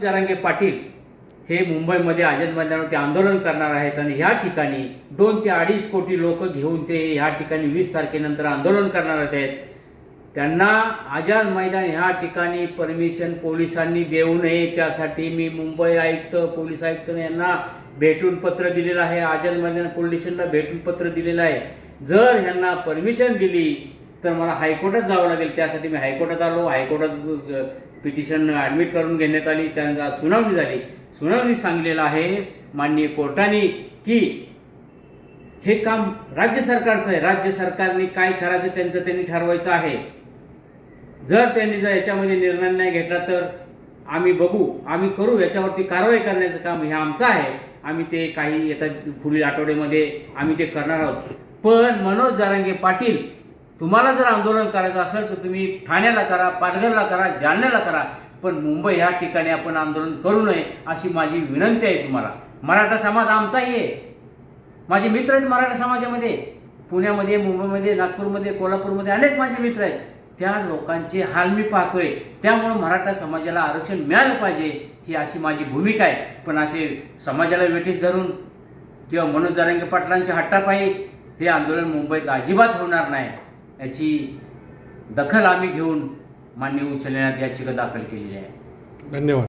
जरांगे पाटील हे मुंबईमध्ये आझाद मैदानावरती आंदोलन करणार आहेत आणि ह्या ठिकाणी दोन ते अडीच कोटी लोक घेऊन ते ह्या ठिकाणी वीस तारखेनंतर आंदोलन करणार आहेत. त्यांना आझाद मैदान ह्या ठिकाणी परमिशन पोलिसांनी देऊ नये. त्यासाठी मी मुंबई आयुक्त पोलीस आयुक्त यांना भेटून पत्र दिलेलं आहे. आझाद मैदान पोलीस स्टेशनला भेटून पत्र दिलेलं आहे. जर ह्यांना परमिशन दिली तर मला हायकोर्टात जावं लागेल. त्यासाठी मी हायकोर्टात आलो. हायकोर्टात पिटिशन ॲडमिट करून घेण्यात आली. त्यांना सुनावणी झाली. सुनावणी सांगलेलं आहे माननीय कोर्टाने की हे काम राज्य सरकारचं आहे. राज्य सरकारने काय करायचं त्यांचं त्यांनी ठरवायचं आहे. जर त्यांनी जर याच्यामध्ये निर्णय नाही घेतला तर आम्ही बघू आम्ही करू. याच्यावरती कारवाई करण्याचं काम हे आमचं आहे. आम्ही ते काही येत्या पुढील आठवड्यामध्ये आम्ही ते करणार आहोत. पण मनोज जारांगे पाटील तुम्हाला जर आंदोलन करायचं असेल तर तुम्ही ठाण्याला करा पालघरला करा जालन्याला करा पण मुंबई ह्या ठिकाणी आपण आंदोलन करू नये अशी माझी विनंती आहे तुम्हाला. मराठा समाज आमचाही आहे. माझे मित्र आहेत मराठा समाजामध्ये. पुण्यामध्ये मुंबईमध्ये नागपूरमध्ये कोल्हापूरमध्ये अनेक माझे मित्र आहेत. त्या लोकांचे हाल मी पाहतोय. त्यामुळं मराठा समाजाला आरक्षण मिळालं पाहिजे ही अशी माझी भूमिका आहे. पण असे समाजाला वेटीस धरून किंवा मनोज जारंगे पाटलांच्या हट्टापायी हे आंदोलन मुंबईत अजिबात होणार नाही. याची दखल आम्ही घेऊन मान्य उच्च न्यायालयात याचिका दाखल केलेली आहे. धन्यवाद.